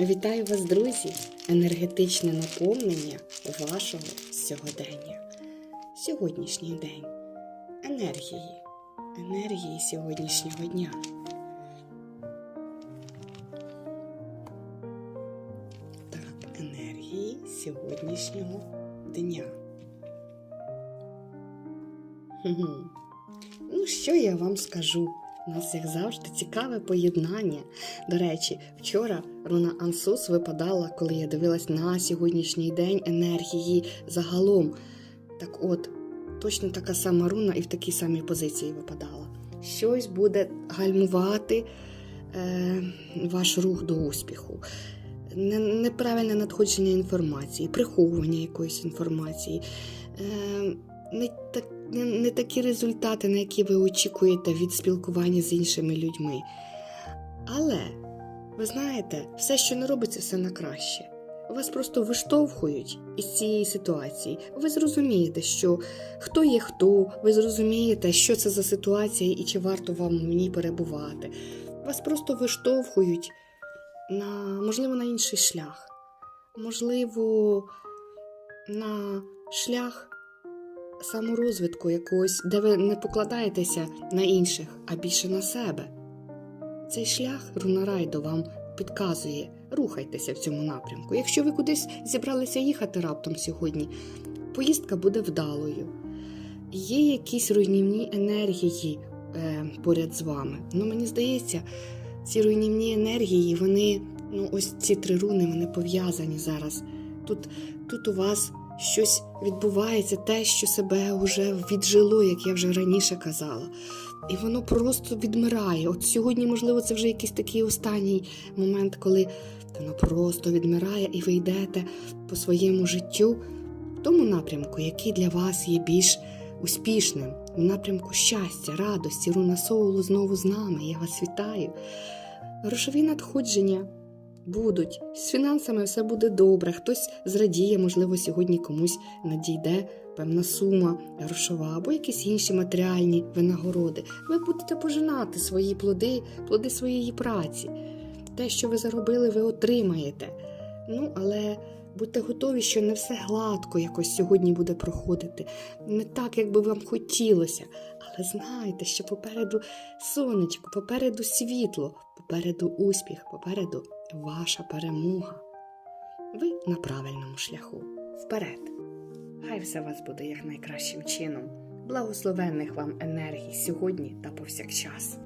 Вітаю вас, друзі! Енергетичне наповнення вашого сьогодення. Сьогоднішній день. Енергії. Енергії сьогоднішнього дня. Так, енергії сьогоднішнього дня. Ну, що я вам скажу? У нас, як завжди, цікаве поєднання. До речі, вчора руна Ансус випадала, коли я дивилась на сьогоднішній день енергії загалом. Так от, точно така сама руна і в такій самій позиції випадала. Щось буде гальмувати е, ваш рух до успіху. Неправильне надходження інформації, приховування якоїсь інформації. Е, не, так, не, не такі результати, на які ви очікуєте від спілкування з іншими людьми. Але, ви знаєте, все, що не робиться, все на краще. Вас просто виштовхують із цієї ситуації. Ви зрозумієте, що хто є хто, ви зрозумієте, що це за ситуація і чи варто вам в ній перебувати. Вас просто виштовхують на, можливо, на інший шлях. Можливо, на шлях саморозвитку якогось, де ви не покладаєтеся на інших, а більше на себе. Цей шлях Рунарайдо вам підказує, рухайтеся в цьому напрямку. Якщо ви кудись зібралися їхати раптом сьогодні, поїздка буде вдалою. Є якісь руйнівні енергії е, поряд з вами. Ну, мені здається, ці руйнівні енергії, вони, ну, ось ці три руни, вони пов'язані зараз. Тут, тут у вас щось відбувається, те, що себе вже віджило, як я вже раніше казала. І воно просто відмирає. От сьогодні, можливо, це вже якийсь такий останній момент, коли воно просто відмирає, і ви йдете по своєму життю в тому напрямку, який для вас є більш успішним, в напрямку щастя, радості, руна соулу знову з нами. Я вас вітаю. Грошові надходження будуть. З фінансами все буде добре. Хтось зрадіє, можливо, сьогодні комусь надійде певна сума грошова або якісь інші матеріальні винагороди. Ви будете пожинати свої плоди, плоди своєї праці. Те, що ви заробили, ви отримаєте. Ну, але будьте готові, що не все гладко якось сьогодні буде проходити, не так, як би вам хотілося. Але знайте, що попереду сонечко, попереду світло, попереду успіх, попереду ваша перемога. Ви на правильному шляху. Вперед! Хай все вас буде як найкращим чином. Благословенних вам енергій сьогодні та повсякчас.